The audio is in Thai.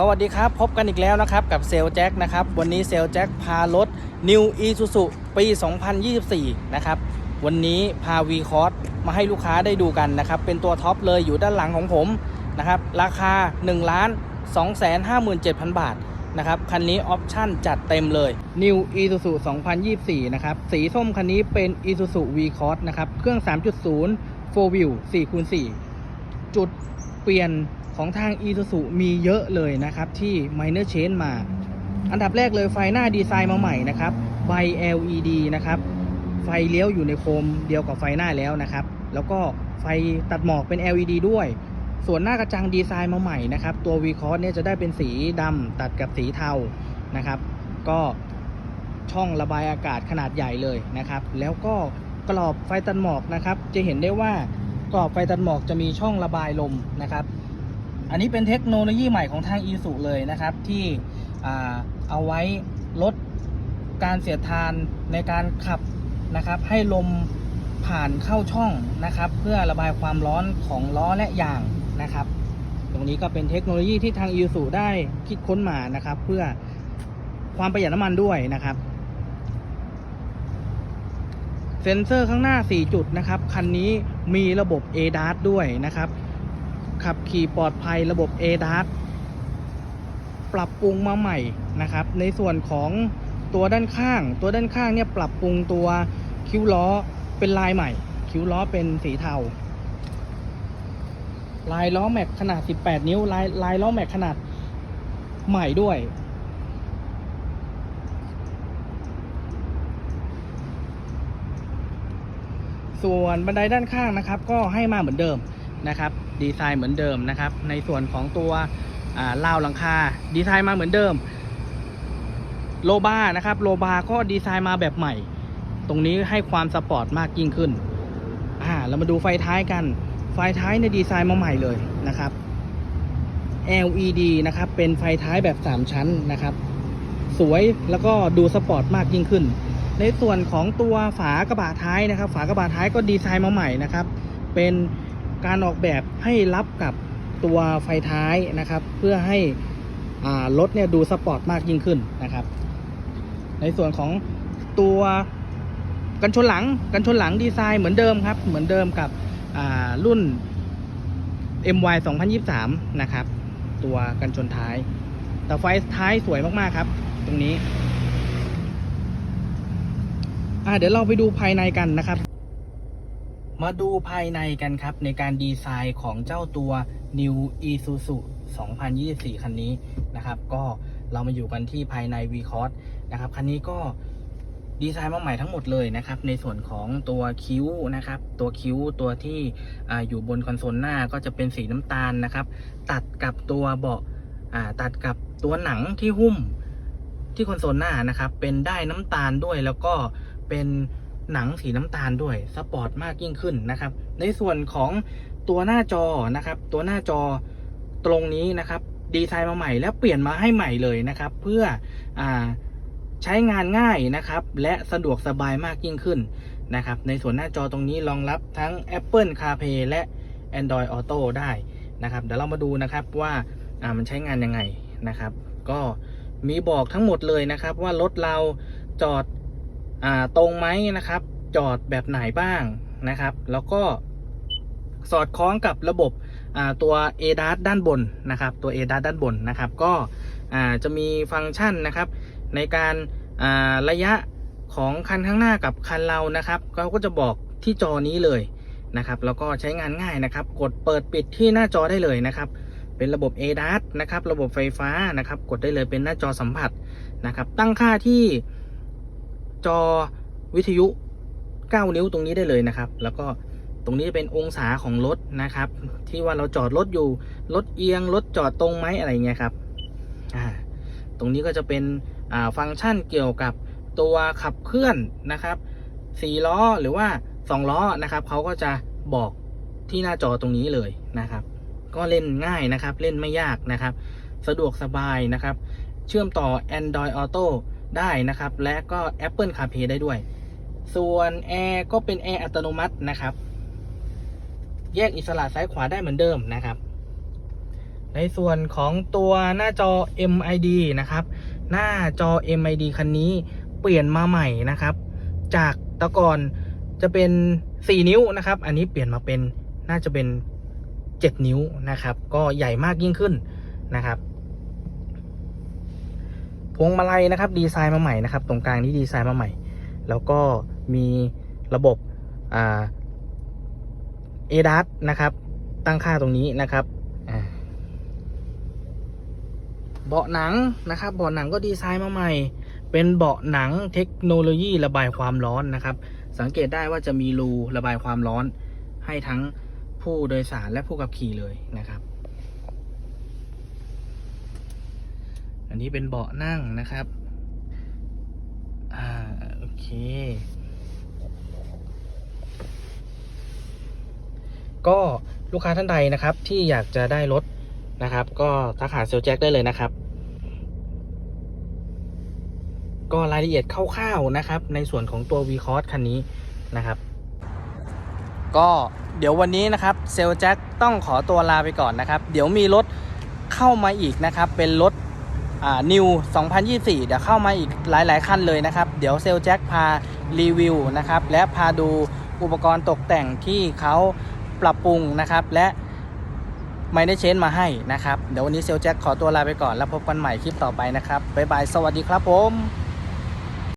สวัสดีครับ พบกันอีกแล้วนะครับ กับเซลแจ็คนะครับ วันนี้เซลแจ็คพารถ New Isuzu ปี 2024 นะครับ วันนี้พา V c o s มาให้ลูกค้าได้ดูกันนะครับ เป็นตัวท็อปเลยอยู่ด้านหลังของผมนะครับ ราคา1ล้าน257,000 บาทนะครับ คันนี้ออปชั่นจัดเต็มเลย New Isuzu 2024 นะครับ สีส้มคันนี้เป็น Isuzu V c o s นะครับ เครื่อง 3.0 4 Wheel 4คูณ4จุดเปลี่ยน ของทาง Isuzu มีเยอะเลยนะครับที่ Minor Change มา อันดับแรกเลยไฟหน้าดีไซน์มาใหม่นะครับใบ LED นะครับไฟเลี้ยวอยู่ในโคมเดียวกับไฟหน้าแล้วนะครับ แล้วก็ไฟตัดหมอกเป็น LED ด้วย ส่วนหน้ากระจังดีไซน์มาใหม่นะครับ ตัว v c o s เนี่ยจะได้เป็นสีดำตัดกับสีเทานะครับ ก็ช่องระบายอากาศขนาดใหญ่เลยนะครับ แล้วก็กรอบไฟตัดหมอกนะครับ จะเห็นได้ว่ากรอบไฟตัดหมอกจะมีช่องระบายลมนะครับ อันนี้เป็นเทคโนโลยีใหม่ของทางอีสุเลยนะครับ ที่เอาไว้ลดการเสียดทานในการขับนะครับ ให้ลมผ่านเข้าช่องนะครับ เพื่อระบายความร้อนของล้อและยางนะครับ ตรงนี้ก็เป็นเทคโนโลยีที่ทางอีสุได้คิดค้นมานะครับ เพื่อความประหยัดน้ำมันด้วยนะครับ เซ็นเซอร์ข้างหน้า 4 จุดนะครับ คันนี้มีระบบ ADAS ด้วยนะครับ ขับขี่ปลอดภัยระบบ ADAS ปรับปรุงมาใหม่นะครับ ในส่วนของตัวด้านข้าง ตัวด้านข้างเนี่ยปรับปรุงตัวคิ้วล้อเป็นลายใหม่ คิ้วล้อเป็นสีเทาลายล้อแม็กขนาด 18 นิ้ว ลายลายล้อแม็กขนาดใหม่ด้วย ส่วนบันไดด้านข้างนะครับ ก็ให้มาเหมือนเดิม นะครับ ดีไซน์เหมือนเดิมนะครับ ในส่วนของตัวอ่าราวหลังคา ดีไซน์มาเหมือนเดิม โลบาร์นะครับ โลบาร์ก็ดีไซน์มาแบบใหม่ ตรงนี้ให้ความสปอร์ตมากยิ่งขึ้น อ่า เรามาดูไฟท้ายกัน ไฟท้ายในดีไซน์มาใหม่เลยนะครับ LED นะครับ เป็นไฟท้ายแบบ 3 ชั้นนะครับ สวยแล้วก็ดูสปอร์ตมากยิ่งขึ้น ในส่วนของตัวฝากระบะท้ายนะครับ ฝากระบะท้ายก็ดีไซน์มาใหม่นะครับ เป็น การออกแบบให้รับกับตัวไฟท้ายนะครับ เพื่อให้รถเนี่ยดูสปอร์ตมากยิ่งขึ้นนะครับ ในส่วนของตัวกันชนหลังกันชนหลังดีไซน์เหมือนเดิมครับ เหมือนเดิมกับรุ่น MY 2023 นะครับ ตัวกันชนท้าย แต่ไฟท้ายสวยมากๆครับ ตรงนี้เดี๋ยวเราไปดูภายในกันนะครับ มาดูภายในกันครับ ในการดีไซน์ของเจ้าตัว New Isuzu 2024 คันนี้นะครับ ก็เรามาอยู่กันที่ภายใน v c o s นะครับ คันนี้ก็ดีไซน์มาใหม่ทั้งหมดเลยนะครับ ในส่วนของตัวคิ้วนะครับ ตัวคิ้วตัวที่ออยู่บนคอนโซลหน้าก็จะเป็นสีน้ำตาลนะครับ ตัดกับตัวเบาะตัดกับตัวหนังที่หุ้มที่คอนโซลหน้านะครับ เป็นได้น้ำตาลด้วยแล้วก็เป็น หนังสีน้ำตาลด้วยสปอร์ตมากยิ่งขึ้นนะครับ ในส่วนของตัวหน้าจอนะครับ ตัวหน้าจอตรงนี้นะครับ ดีไซน์มาใหม่แล้วเปลี่ยนมาให้ใหม่เลยนะครับ เพื่ออใช้งานง่ายนะครับ และสะดวกสบายมากยิ่งขึ้นนะครับ ในส่วนหน้าจอตรงนี้รองรับทั้ง Apple CarPlay และ Android Auto ได้นะครับ เดี๋ยวเรามาดูนะครับว่ามันใช้งานยังไงนะครับ ก็มีบอกทั้งหมดเลยนะครับว่ารถเราจอด ตรงไหมนะครับ จอดแบบไหนบ้างนะครับ แล้วก็สอดคล้องกับระบบตัว ADAS ด้านบนนะครับ ตัว ADAS ด้านบนนะครับ ก็จะมีฟังก์ชันนะครับ ในการระยะของคันข้างหน้ากับคันเรานะครับเขาก็จะบอกที่จอนี้เลยนะครับแล้วก็ใช้งานง่ายนะครับ กดเปิดปิดที่หน้าจอได้เลยนะครับ เป็นระบบ ADAS นะครับ ระบบไฟฟ้านะครับ กดได้เลยเป็นหน้าจอสัมผัสนะครับ ตั้งค่าที่ จอวิทยุ 9 นิ้วตรงนี้ได้เลยนะครับ แล้วก็ตรงนี้เป็นองศาของรถนะครับ ที่ว่าเราจอดรถอยู่รถเอียงรถจอดตรงไหมอะไรเงี้ยครับตรงนี้ก็จะเป็นฟังก์ชันเกี่ยวกับตัวขับเคลื่อนนะครับสี่ล้อหรือว่าสองล้อนะครับเขาก็จะบอกที่หน้าจอตรงนี้เลยนะครับ ก็เล่นง่ายนะครับ เล่นไม่ยากนะครับ สะดวกสบายนะครับ เชื่อมต่อ Android Auto ได้นะครับ และก็ Apple CarPlay ได้ด้วย ส่วนแอร์ก็เป็นแอร์อัตโนมัตินะครับ แยกอิสระซ้ายขวาได้เหมือนเดิมนะครับ ในส่วนของตัวหน้าจอ MID นะครับ หน้าจอ MID คันนี้เปลี่ยนมาใหม่นะครับ จากตะก่อนจะเป็น 4 นิ้วนะครับ อันนี้เปลี่ยนมาเป็นน่าจะเป็น 7 นิ้วนะครับ ก็ใหญ่มากยิ่งขึ้นนะครับ พวงมาลัยนะครับดีไซน์มาใหม่นะครับ ตรงกลางนี้ดีไซน์มาใหม่ แล้วก็มีระบบเอดัสนะครับ ตั้งค่าตรงนี้นะครับเบาะหนังนะครับเบาะหนังก็ดีไซน์มาใหม่ เป็นเบาะหนังเทคโนโลยีระบายความร้อนนะครับ สังเกตได้ว่าจะมีรูระบายความร้อน ให้ทั้งผู้โดยสารและผู้ขับขี่เลยนะครับ นนี้เป็นเบาะนั่งนะครับ อ่า โอเค ก็ลูกค้าท่านใดนะครับ ที่อยากจะได้รถนะครับ ก็ทักหาเซลลแจ็คได้เลยนะครับ ก็รายละเอียดคร่าวๆนะครับ ในส่วนของตัว v c o s คันนี้นะครับ ก็เดี๋ยววันนี้นะครับเซลลแจ็คต้องขอตัวลาไปก่อนนะครับ เดี๋ยวมีรถเข้ามาอีกนะครับ เป็นรถ นิว 2024 เดี๋ยวเข้ามาอีกหลาย ๆ คันเลยนะครับ เดี๋ยวเซลลแจ็คพารีวิวนะครับ และพาดูอุปกรณ์ตกแต่งที่เขาปรับปรุงนะครับ และไม่ได้เชนมาให้นะครับ เดี๋ยววันนี้เซลลแจ็คขอตัวลาไปก่อนแล้วพบกันใหม่คลิปต่อไปนะครับ บ๊ายบาย สวัสดีครับผม